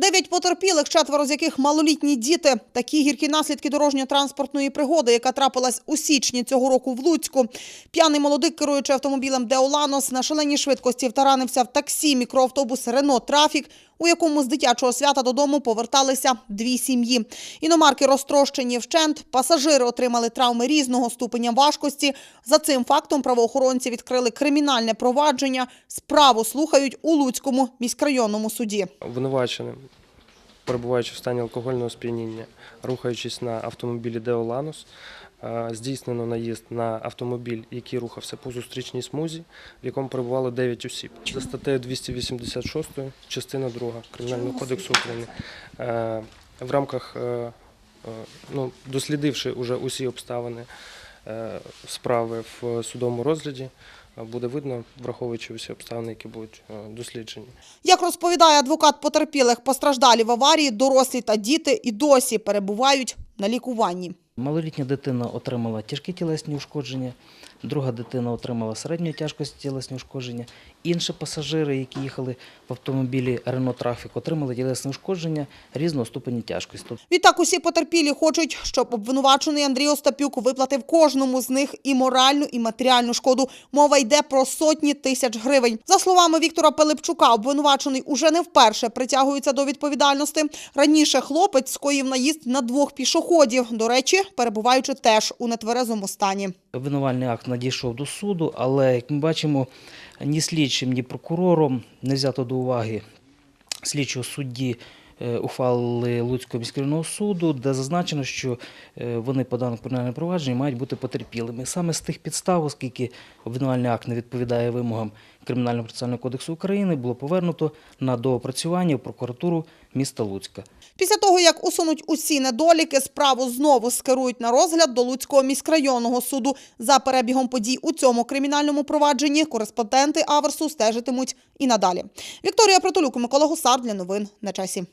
Дев'ять потерпілих, четверо з яких малолітні діти. Такі гіркі наслідки дорожньо-транспортної пригоди, яка трапилась у січні цього року в Луцьку. П'яний молодик, керуючи автомобілем Деоланос, на шаленій швидкості втаранився в таксі мікроавтобус Рено Трафік, у якому з дитячого свята додому поверталися дві сім'ї. Іномарки розтрощені вщент, пасажири отримали травми різного ступеня важкості. За цим фактом правоохоронці відкрили кримінальне провадження. Справу слухають у Луцькому міськрайонному суді. Обвинуваченим, перебуваючи в стані алкогольного сп'яніння, рухаючись на автомобілі Деоланус, здійснено наїзд на автомобіль, який рухався по зустрічній смузі, в якому перебувало 9 осіб. За статтею 286, частина 2 Кримінального кодексу України. е, В рамках, е, е, ну, дослідивши уже усі обставини е, справи в судовому розгляді, е, буде видно, враховуючи усі обставини, які будуть е, досліджені. Як розповідає адвокат потерпілих, постраждалі в аварії, дорослі та діти і досі перебувають на лікуванні. Малолітня дитина отримала тяжкі тілесні ушкодження, друга дитина отримала середньої тяжкості тілесні ушкодження. Інші пасажири, які їхали в автомобілі Рено Трафік, отримали тілесні ушкодження різного ступені тяжкості. Відтак усі потерпілі хочуть, щоб обвинувачений Андрій Остапюк виплатив кожному з них і моральну, і матеріальну шкоду. Мова йде про сотні тисяч гривень. За словами Віктора Пилипчука, обвинувачений уже не вперше притягується до відповідальності. Раніше хлопець скоїв наїзд на двох пішоходів. До речі, перебуваючи теж у нетверезому стані. обвинувальний акт надійшов до суду, але, як ми бачимо, ні слідчим, ні прокурором не взято до уваги слідчого судді е, ухвали Луцького міськрайонного суду, де зазначено, що е, вони по даному кримінальному провадженню мають бути потерпілими. Саме з тих підстав, оскільки обвинувальний акт не відповідає вимогам Кримінального процесуального кодексу України, було повернуто на доопрацювання в прокуратуру міста Луцька. Після того, як усунуть усі недоліки, справу знову скерують на розгляд до Луцького міськрайонного суду. За перебігом подій у цьому кримінальному провадженні кореспонденти Аверсу стежитимуть і надалі. Вікторія Притулюк, Микола Гусар для новин на часі.